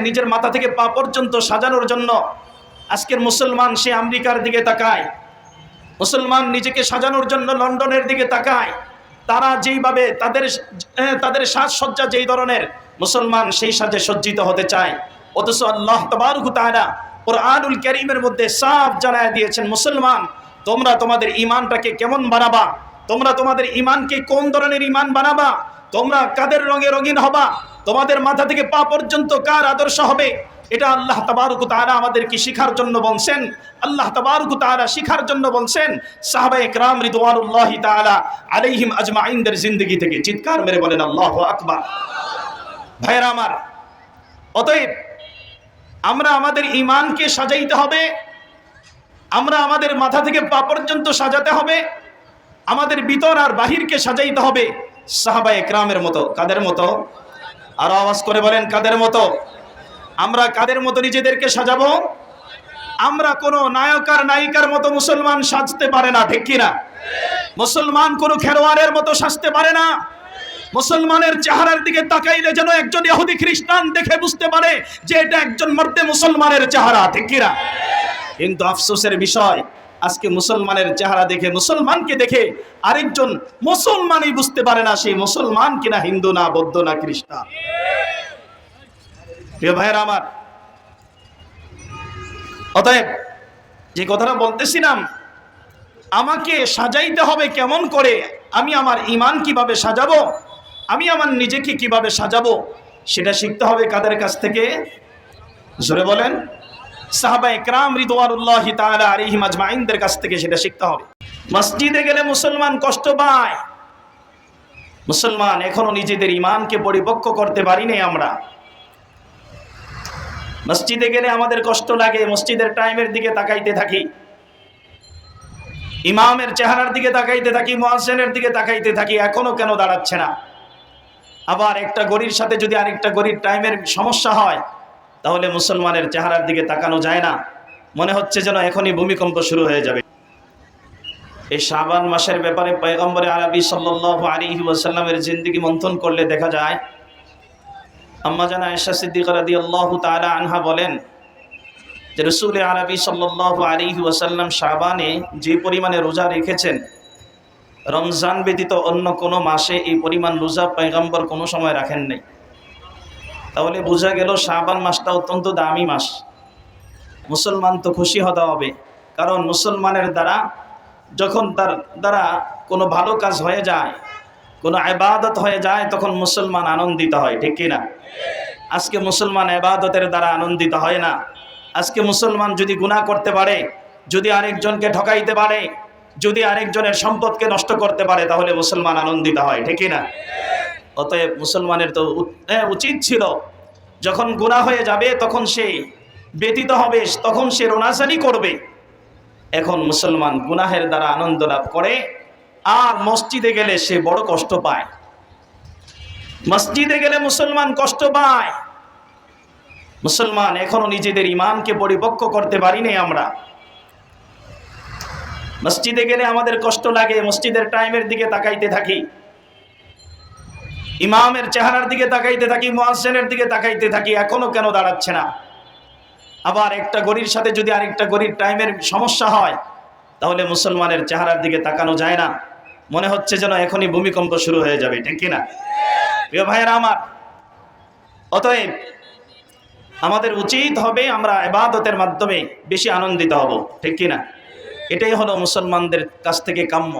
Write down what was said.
নিজের মাথা থেকে পা পর্যন্ত সাজানোর জন্য আজকের মুসলমান সে আমেরিকার দিকে তাকায়। মুসলমান নিজেকে সাজানোর জন্য লন্ডনের দিকে তাকায়। তারা যেইভাবে তাদের তাদের সাজসজ্জা যেই ধরনের, মুসলমান সেই সাজে সজ্জিত হতে চায়। অথচ আল্লাহ তবারুক তাআলা কোরআনুল কারীমের মধ্যে সাফ জানায় দিয়েছেন, মুসলমান, তোমরা তোমাদের ঈমানটাকে কেমন বানাবা? তোমরা তোমাদের ঈমানকে কোন ধরনের ইমান বানাবা? তোমরা কাদের রঙে রঙিন হবা? তোমাদের মাথা থেকে পা পর্যন্ত কার আদর্শ হবে? এটা আল্লাহ তাবারুকু তারা আমাদেরকে শিখার জন্য বলছেন। আল্লাহ তাবারুকু তারা শিখার জন্য বলছেন, সাহাবা একরাম রিদওয়ানুল্লাহ তাআলা আলাইহিম আজমাইনদের জিন্দগি থেকে চিৎকার মেরে বলেন, আল্লাহ আকবার। ভাইরা আমার, অতএব আমরা আমাদের ইমানকে সাজাইতে হবে, আমরা আমাদের মাথা থেকে পা পর্যন্ত সাজাতে হবে, আমাদের ভিতর আর বাহিরকে সাজাইতে হবে। সাহাবায়ে একরামের মতো, কাদের মতো? আরও আওয়াজ করে বলেন, কাদের মতো? আমরা কাদের মতো নিজেদেরকে সাজাবো? আমরা কোনো নায়ক আর নায়িকার মতো মুসলমান সাজতে পারে না, ঠিক কিনা? মুসলমান কোনো খেলোয়াড়ের মতো সাজতে পারে না। মুসলমানের চেহারার দিকে তাকাইলে যেন একজন ইহুদি খ্রিস্টান দেখে বুঝতে পারে যে এটা একজন মর্দে মুসলমানের চেহারা, ঠিক কিনা? কিন্তু আফসোসের বিষয়, আজকে মুসলমানের চেহারা দেখে, মুসলমানকে দেখে আরেকজন মুসলমানই বুঝতে পারে না সেই মুসলমান কিনা হিন্দু না বৌদ্ধ না খ্রিস্টান। প্রিয় ভাইয়ের আমার, অতএব যে কথাটা বলতেছিলাম, আমাকে সাজাইতে হবে কেমন করে, আমি আমার ইমান কীভাবে সাজাবো, আমি আমার নিজেকে কীভাবে সাজাবো, সেটা শিখতে হবে কাদের কাছ থেকে? জোরে বলেন। সাহাবা একরাম রিদওয়ানুল্লাহ তাআলা আলাইহিম আজমাইনদের কাছ থেকে সেটা শিখতে হবে। মসজিদে গেলে মুসলমান কষ্ট পায়। মুসলমান এখনও নিজেদের ইমানকে পরিপক্ক করতে পারি পারিনি আমরা। মসজিদে গেলে আমাদের কষ্ট লাগে, মসজিদের টাইমের দিকে তাকাইতে থাকি। ইমামের চেহারার দিকে তাকাইতে থাকি মহাসেনের দিকে তাকাইতে থাকি, এখনও কেন দাঁড়াচ্ছে না? আবার একটা গড়ির সাথে যদি আরেকটা গড়ির টাইমের সমস্যা হয় তাহলে মুসলমানের চেহারার দিকে তাকানো যায় না। মনে হচ্ছে যেন এখনই ভূমিকম্প শুরু হয়ে যাবে। এই শাবান মাসের ব্যাপারে পয়গম্বরে আরবি সাল্লাল্লাহু আলাইহি ওয়াসাল্লামের জিন্দেগি মন্থন করলে দেখা যায়, আম্মা জানা আয়েশা সিদ্দিকা রাদিয়াল্লাহু তাআলা আনহা বলেন যে রসুল আরবি সাল্লাল্লাহু আলাইহি ওয়াসাল্লাম শাবানে যে পরিমাণে রোজা রেখেছেন, রমজান ব্যতীত অন্য কোনো মাসে এই পরিমাণ রোজা পয়গম্বর কোনো সময় রাখেন নাই। তাহলে বোঝা গেল শাবান মাসটা অত্যন্ত দামি মাস। মুসলমান তো খুশি হতে হবে। কারণ মুসলমানের দ্বারা যখন তার দ্বারা কোনো ভালো কাজ হয়ে যায়, কোনো আবাদত হয়ে যায়, তখন মুসলমান আনন্দিত হয়, ঠিক কিনা? আজকে মুসলমান আবাদতের দ্বারা আনন্দিত হয় না। আজকে মুসলমান যদি গুনাহ করতে পারে, যদি আরেকজনকে ঠকাইতে পারে, যদি আরেকজনের সম্পদকে নষ্ট করতে পারে, তাহলে মুসলমান আনন্দিত হয়, ঠিক কিনা? অতএব মুসলমানের তো উচিত ছিল, যখন গুনাহ হয়ে যাবে তখন সে ব্যতীত হবে, তখন সে রোনাসানি করবে। এখন মুসলমান গুনাহের দ্বারা আনন্দ লাভ করে, আর মসজিদে গেলে সে বড় কষ্ট পায়। মসজিদে গেলে মুসলমান কষ্ট পায়। মুসলমান এখনও নিজেদের ইমানকে পরিপক্ক করতে পারিনি আমরা। মসজিদে গেলে আমাদের কষ্ট লাগে, মসজিদের টাইমের দিকে তাকাইতে থাকি। ইমামের চেহারার দিকে তাকাইতে থাকি মহাসেনের দিকে তাকাইতে থাকি, এখনও কেন দাঁড়াচ্ছে না? আবার একটা গড়ির সাথে যদি আরেকটা গড়ির টাইমের সমস্যা হয়, তাহলে মুসলমানের চেহারার দিকে তাকানো যায় না। মনে হচ্ছে যেন এখনই ভূমিকম্প শুরু হয়ে যাবে, ঠিক কিনা? প্রিয় ভাইয়েরা আমার, অতএব আমাদের উচিত হবে আমরা এবাদতের মাধ্যমে বেশি আনন্দিত হব, ঠিক কিনা? এটাই হলো মুসলমানদের কাছ থেকে কাম্য।